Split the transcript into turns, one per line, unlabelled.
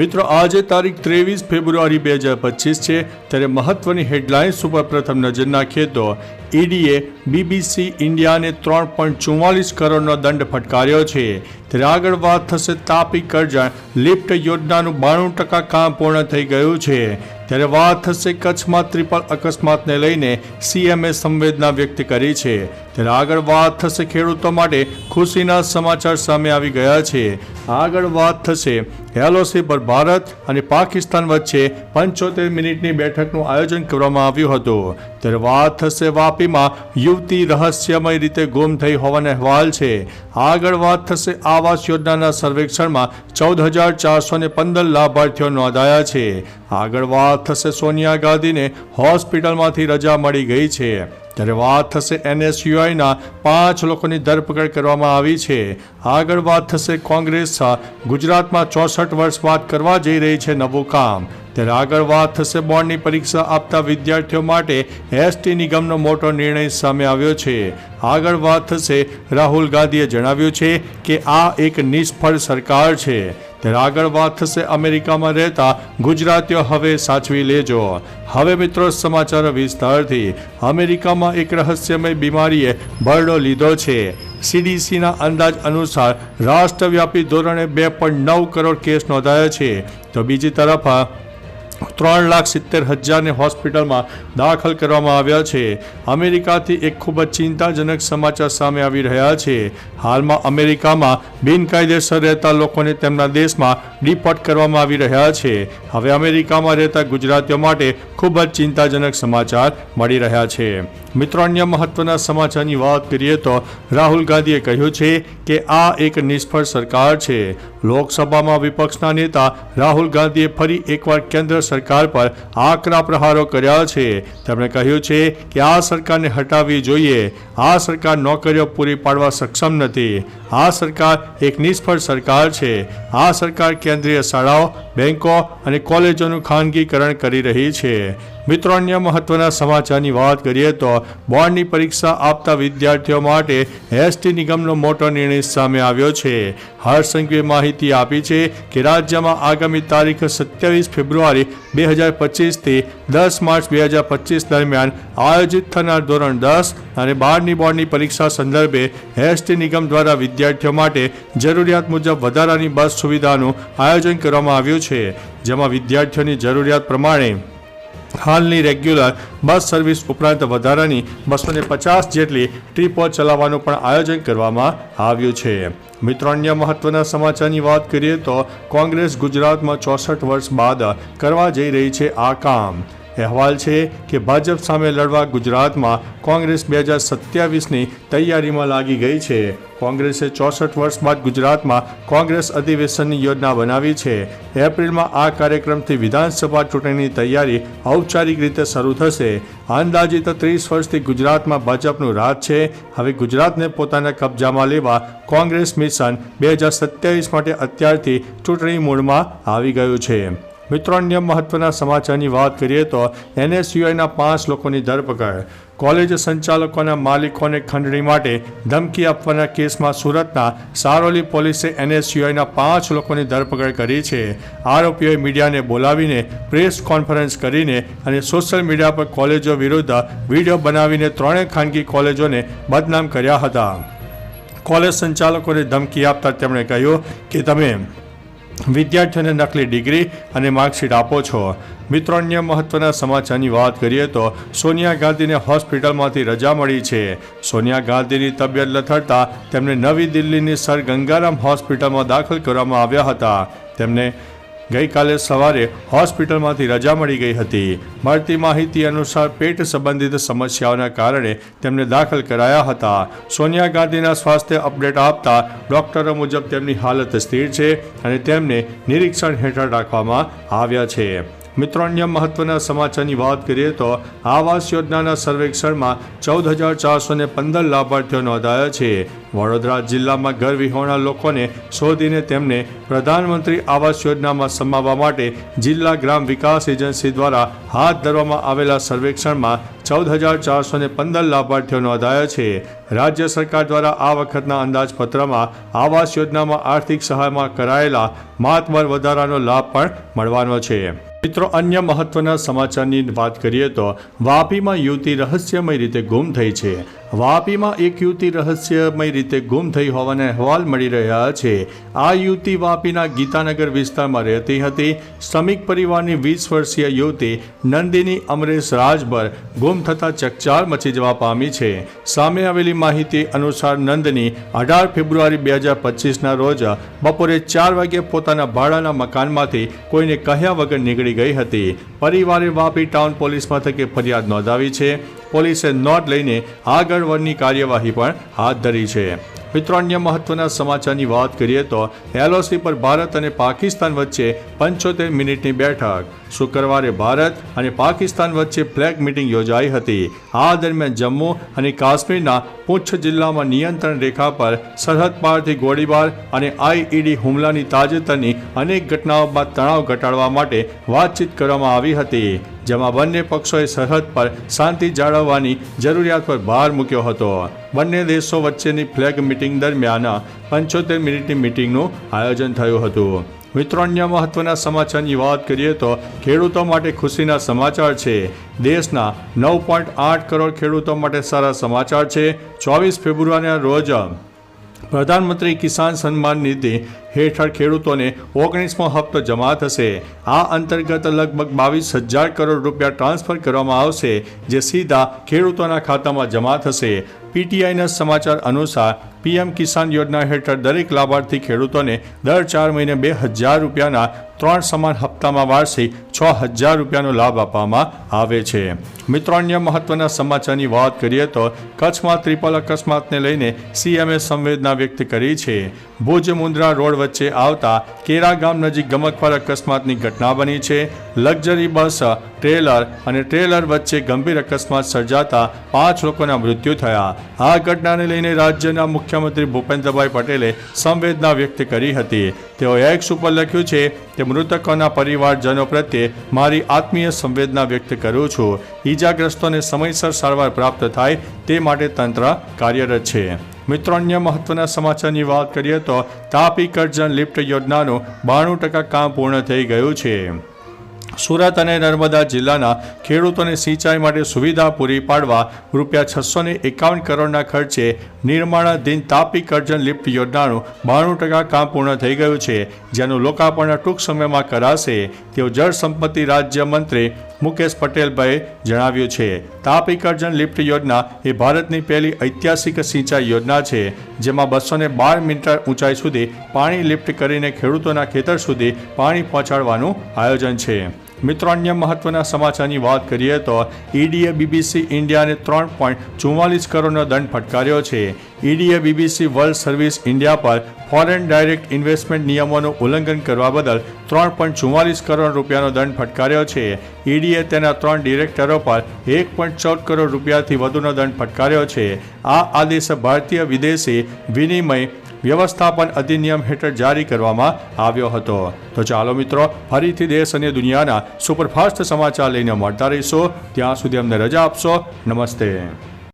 મિત્રો, આજે તારીખ ત્રેવીસ ફેબ્રુઆરી બે હજાર પચીસ છે. ત્યારે મહત્વની હેડલાઇન્સ ઉપર પ્રથમ નજર નાખીએ તો ઈડીએ બીબીસી ઇન્ડિયાને ત્રણ પોઈન્ટ ચુમ્માલીસ કરોડનો દંડ ફટકાર્યો છે. ત્યારે આગળ વાત થશે તાપી કરજણ. લિફ્ટ યોજનાનું બાણું ટકા કામ પૂર્ણ થઈ ગયું છે. ત્યારે વાત થશે કચ્છમાં ત્રિપલ અકસ્માતને લઈને સીએમએ સંવેદના વ્યક્ત કરી છે. ત્યારે આગળ વાત થશે ખેડૂતો માટે. ખુશીના સમાચાર સામે આવી ગયા છે. આગળ વાત થશે એલઓસી પર ભારત અને પાકિસ્તાન વચ્ચે પંચોતેર મિનિટની બેઠકનું આયોજન કરવામાં આવ્યું હતું. ત્યારે વાત થશે વાપીમાં યુવતી રહસ્યમય રીતે ગુમ થઈ હોવાના અહેવાલ છે. આગળ વાત થશે આવાસ યોજનાના સર્વેક્ષણમાં ચૌદ હજાર ચારસો ને પંદર લાભાર્થીઓ નોંધાયા છે. આગળ વાત થશે સોનિયા ગાંધીને હોસ્પિટલમાંથી રજા મળી ગઈ છે. ત્યારે વાત થશે એનએસયુઆઈના પાંચ લોકોની ધરપકડ કરવામાં આવી છે. આગળ વાત થશે કોંગ્રેસ ગુજરાતમાં ચોસઠ વર્ષ બાદ કરવા જઈ રહી છે નવું કામ. ત્યારે આગળ વાત થશે બોર્ડની પરીક્ષા આપતા વિદ્યાર્થીઓ માટે એસટી નિગમનો મોટો નિર્ણય સામે આવ્યો છે. આગળ વાત થશે, રાહુલ ગાંધીએ જણાવ્યું છે કે આ એક નિષ્ફળ સરકાર છે. ત્યારે આગળ વાત થશે, અમેરિકામાં રહેતા ગુજરાતીઓ હવે સાચવી લેજો. હવે મિત્રો સમાચાર વિસ્તારથી, અમેરિકામાં એક રહસ્યમય બીમારીએ બરડો લીધો છે. સીડીસીના અંદાજ અનુસાર રાષ્ટ્રવ્યાપી ધોરણે બે નવ કરોડ કેસ નોંધાયા છે. તો બીજી તરફ ત્રણ લાખ સિત્તેર હજારને હોસ્પિટલમાં દાખલ કરવામાં આવ્યા છે. અમેરિકાથી એક ખૂબ જ ચિંતાજનક સમાચાર સામે આવી રહ્યા છે. હાલમાં અમેરિકામાં બિનકાયદેસર રહેતા લોકોને તેમના દેશમાં ડિપોર્ટ કરવામાં આવી રહ્યા છે. હવે અમેરિકામાં રહેતા ગુજરાતીઓ માટે ખૂબ જ ચિંતાજનક સમાચાર મળી રહ્યા છે. મિત્રો, અન્ય મહત્વના સમાચારની વાત કરીએ તો રાહુલ ગાંધીએ કહ્યું છે કે આ એક નિષ્ફળ સરકાર છે. લોકસભામાં વિપક્ષના નેતા રાહુલ ગાંધીએ ફરી એકવાર કેન્દ્ર સરકાર પર આકરા પ્રહારો કર્યા છે. તેમણે કહ્યું છે કે આ સરકારને હટાવવી જોઈએ. આ સરકાર નોકરીઓ પૂરી પાડવા સક્ષમ નથી. આ સરકાર એક નિષ્ફળ સરકાર છે. આ સરકાર કેન્દ્રીય શાળાઓ બેન્કો અને કોલેજોનું ખાનગીકરણ કરી રહી છે. મિત્રો, અન્ય મહત્વના સમાચારની વાત કરીએ તો બોર્ડની પરીક્ષા આપતા વિદ્યાર્થીઓ માટે એસટી નિગમનો મોટો નિર્ણય સામે આવ્યો છે. હર્ષસંઘવીએ માહિતી આપી છે કે રાજ્યમાં આગામી તારીખ સત્યાવીસ ફેબ્રુઆરી બે હજાર પચીસથી દસ માર્ચ બે હજાર પચીસ દરમિયાન આયોજિત થનાર ધોરણ દસ અને બારની બોર્ડની પરીક્ષા સંદર્ભે એસટી નિગમ દ્વારા વિદ્યાર્થીઓ માટે જરૂરિયાત મુજબ વધારાની બસ સુવિધાનું આયોજન કરવામાં આવ્યું છે, જેમાં વિદ્યાર્થીઓની જરૂરિયાત પ્રમાણે હાલની રેગ્યુલર બસ સર્વિસ ઉપરાંત વધારાની બસોને પચાસ જેટલી ટ્રીપો ચલાવવાનું પણ આયોજન કરવામાં આવ્યું છે. મિત્રો, અન્ય મહત્વના સમાચારની વાત કરીએ તો કોંગ્રેસ ગુજરાતમાં ચોસઠ વર્ષ બાદ કરવા જઈ રહી છે આ કામ. અહેવાલ છે કે ભાજપ સામે લડવા ગુજરાતમાં કોંગ્રેસ બે હજાર સત્યાવીસની તૈયારીમાં લાગી ગઈ છે. કોંગ્રેસે ચોસઠ વર્ષ બાદ ગુજરાતમાં કોંગ્રેસ અધિવેશનની યોજના બનાવી છે. એપ્રિલમાં આ કાર્યક્રમથી વિધાનસભા ચૂંટણીની તૈયારી ઔપચારિક રીતે શરૂ થશે. અંદાજિત ત્રીસ વર્ષથી ગુજરાતમાં ભાજપનું રાજ છે. હવે ગુજરાતને પોતાના કબજામાં લેવા કોંગ્રેસ મિશન બે હજાર સત્યાવીસ માટે અત્યારથી ચૂંટણી મૂડમાં આવી ગયું છે. મિત્રો અન્ય મહત્વના સમાચારની વાત કરીએ તો એનએસયુઆઈના પાંચ લોકોની ધરપકડ. કોલેજ સંચાલકોના માલિકોને ખંડણી માટે ધમકી આપવાના કેસમાં સુરતના સારોલી પોલીસે એનએસયુઆઈના પાંચ લોકોની ધરપકડ કરી છે. આરોપીઓએ મીડિયાને બોલાવીને પ્રેસ કોન્ફરન્સ કરીને અને સોશિયલ મીડિયા પર કોલેજો વિરુદ્ધ વીડિયો બનાવીને ત્રણેય ખાનગી કોલેજોને બદનામ કર્યા હતા. કોલેજ સંચાલકોને ધમકી આપતા તેમણે કહ્યું કે તમે વિદ્યાર્થીઓને નકલી ડિગ્રી અને માર્કશીટ આપો છો. મિત્રો, અન્ય મહત્વના સમાચારની વાત કરીએ તો સોનિયા ગાંધીને હોસ્પિટલમાંથી રજા મળી છે. સોનિયા ગાંધીની તબિયત લથડતા તેમને નવી દિલ્હીની સર ગંગારામ હોસ્પિટલમાં દાખલ કરવામાં આવ્યા હતા. તેમને ગઈકાલે સવારે હોસ્પિટલમાંથી રજા મળી ગઈ હતી. મળતી માહિતી અનુસાર પેટ સંબંધિત સમસ્યાઓના કારણે તેમને દાખલ કરાયા હતા. સોનિયા ગાંધીના સ્વાસ્થ્ય અપડેટ આપતા ડોક્ટરો મુજબ તેમની હાલત સ્થિર છે અને તેમને નિરીક્ષણ હેઠળ રાખવામાં આવ્યા છે. મિત્રો અન્ય મહત્વના સમાચારની વાત કરીએ તો આવાસ યોજનાના સર્વેક્ષણમાં ચૌદ હજાર ચારસો ને પંદર લાભાર્થીઓ નોંધાયા છે. વડોદરા જિલ્લામાં ઘર વિહોણા લોકોને શોધીને તેમને પ્રધાનમંત્રી આવાસ યોજનામાં સમાવવા માટે જિલ્લા ગ્રામ વિકાસ એજન્સી દ્વારા હાથ ધરવામાં આવેલા સર્વેક્ષણમાં ચૌદ હજાર ચારસો ને પંદર લાભાર્થીઓ નોંધાયા છે. રાજ્ય સરકાર દ્વારા આ વખતના અંદાજપત્રમાં આવાસ યોજનામાં આર્થિક સહાયમાં કરાયેલા માતબર વધારાનો લાભ પણ મળવાનો છે. મિત્રો, અન્ય મહત્વના સમાચારની વાત કરીએ તો વાપીમાં યુવતી રહસ્યમય રીતે ગુમ થઈ છે. વાપીમાં એક યુવતી રહસ્યમય રીતે ગુમ થઈ હોવાના અહેવાલ મળી રહ્યા છે. આ યુવતી વાપીના ગીતાનગર વિસ્તારમાં રહેતી હતી. શ્રમિક પરિવારની વીસ વર્ષીય યુવતી નંદિની અમરેશ રાજભર ગુમ થતાં ચકચાર મચી જવા પામી છે. સામે આવેલી માહિતી અનુસાર નંદની અઢાર ફેબ્રુઆરી બે હજાર પચીસના રોજ બપોરે ચાર વાગ્યે પોતાના ભાડાના મકાનમાંથી કોઈને કહ્યા વગર નીકળી ગઈ હતી. પરિવારે વાપી ટાઉન પોલીસ મથકે ફરિયાદ નોંધાવી છે. પોલીસે નોંધ લઈને આગળ વળની કાર્યવાહી પણ હાથ ધરી છે. મિત્રો, અન્ય મહત્વના સમાચારની વાત કરીએ તો એલઓસી પર ભારત અને પાકિસ્તાન વચ્ચે પંચોતેર મિનિટની બેઠક. શુક્રવારે ભારત અને પાકિસ્તાન વચ્ચે ફ્લેગ મિટિંગ યોજાઈ હતી. આ દરમિયાન જમ્મુ અને કાશ્મીરના પૂંછ જિલ્લામાં નિયંત્રણ રેખા પર સરહદ પારથી ગોળીબાર અને આઈઈડી હુમલાની તાજેતરની અનેક ઘટનાઓમાં તણાવ ઘટાડવા માટે વાતચીત કરવામાં આવી હતી. જેમાં બંને પક્ષોએ સરહદ પર શાંતિ જાળવવાની જરૂરિયાત પર ભાર મૂક્યો હતો. બંને દેશો વચ્ચેની ફ્લેગ મિટિંગ દરમિયાન પંચોતેર મિનિટની મિટિંગનું આયોજન થયું હતું. મિત્રો અન્ય મહત્વના સમાચારની વાત કરીએ તો ખેડૂતો માટે ખુશીના સમાચાર છે. દેશના નવ પોઈન્ટ આઠ કરોડ ખેડૂતો માટે સારા સમાચાર છે. ચોવીસ ફેબ્રુઆરીના રોજ પ્રધાનમંત્રી કિસાન સન્માન નિધિ હેઠળ ખેડૂતોને ઓગણીસમો હપ્તો જમા થશે. આ અંતર્ગત લગભગ બાવીસ હજાર કરોડ રૂપિયા ટ્રાન્સફર કરવામાં આવશે, જે સીધા ખેડૂતોના ખાતામાં જમા થશે. પીટીઆઈના સમાચાર અનુસાર, પીએમ કિસાન યોજના હેઠળ દરેક લાભાર્થી ખેડૂતોને દર ચાર મહિને બે હજાર રૂપિયાના ત્રણ સમાન હપ્તામાં વાર્ષિક છ હજાર રૂપિયાનો લાભ આપવામાં આવે છે. મિત્રો, અન્ય મહત્વના સમાચારની વાત કરીએ તો કચ્છમાં ત્રિપલ અકસ્માતને લઈને સીએમએ સંવેદના વ્યક્ત કરી છે. ભુજ મુન્દ્રા રોડ વચ્ચે આવતા કેરા ગામ નજીક ગમકવાર અકસ્માતની ઘટના બની છે. લક્ઝરી બસ, ટ્રેલર અને ટ્રેલર વચ્ચે ગંભીર અકસ્માત સર્જાતા પાંચ લોકોના મૃત્યુ થયા. આ ઘટનાને લઈને રાજ્યના મુખ્યમંત્રી ભૂપેન્દ્રભાઈ પટેલે સંવેદના વ્યક્ત કરી હતી. તેઓ એક્સ ઉપર લખ્યું છે કે મૃતકોના પરિવારજનો પ્રત્યે મારી આત્મીય સંવેદના વ્યક્ત કરું છું. ઈજાગ્રસ્તોને સમયસર સારવાર પ્રાપ્ત થાય તે માટે તંત્ર કાર્યરત છે. મિત્રો, અન્ય મહત્વના સમાચારની વાત કરીએ તો તાપી કરજણ લિફ્ટ યોજનાનું બાણું ટકા કામ પૂર્ણ થઈ ગયું છે. સુરત અને નર્મદા જિલ્લાના ખેડૂતોને સિંચાઈ માટે સુવિધા પૂરી પાડવા રૂપિયા છસો ને એકાવન કરોડના ખર્ચે નિર્માણાધીન તાપી કરજણ લિફ્ટ યોજનાનું બાણું ટકા કામ પૂર્ણ થઈ ગયું છે. જેનું લોકાર્પણ ટૂંક સમયમાં કરાશે. તેવું જળ સંપત્તિ રાજ્યમંત્રી મુકેશ પટેલભાઈએ જણાવ્યું છે, તાપ કરજણ લિફ્ટ યોજના એ ભારતની પહેલી ઐતિહાસિક સિંચાઈ યોજના છે, જેમાં બસો ને બાર મીટર ઊંચાઈ સુધી પાણી લિફ્ટ કરીને ખેડૂતોના ખેતર સુધી પાણી પહોંચાડવાનું આયોજન છે. મિત્રો, અન્ય મહત્વના સમાચારની વાત કરીએ તો ઈડીએ, બીબીસી ઇન્ડિયાને ત્રણ પોઈન્ટ ચુમ્માલીસ કરોડનો દંડ ફટકાર્યો છે. ઈડીએ, બીબીસી વર્લ્ડ સર્વિસ ઇન્ડિયા પર ફોરેન ડાયરેક્ટ ઇન્વેસ્ટમેન્ટ નિયમોનું ઉલ્લંઘન કરવા બદલ ત્રણ પોઈન્ટ ચુમ્માલીસ કરોડ રૂપિયાનો દંડ ફટકાર્યો છે. ઈડીએ તેના ત્રણ ડિરેક્ટરો પર એક પોઈન્ટ ચૌદ કરોડ રૂપિયાથી વધુનો દંડ ફટકાર્યો છે. આ આદેશ ભારતીય વિદેશી વિનિમય વ્યવસ્થાપન અધિનિયમ હેઠળ જારી કરવામાં આવ્યો હતો. તો ચાલો મિત્રો, ફરીથી દેશ અને દુનિયાના સુપરફાસ્ટ સમાચાર લઈને મળતા રહીશો. ત્યાં સુધી અમને રજા આપશો. નમસ્તે.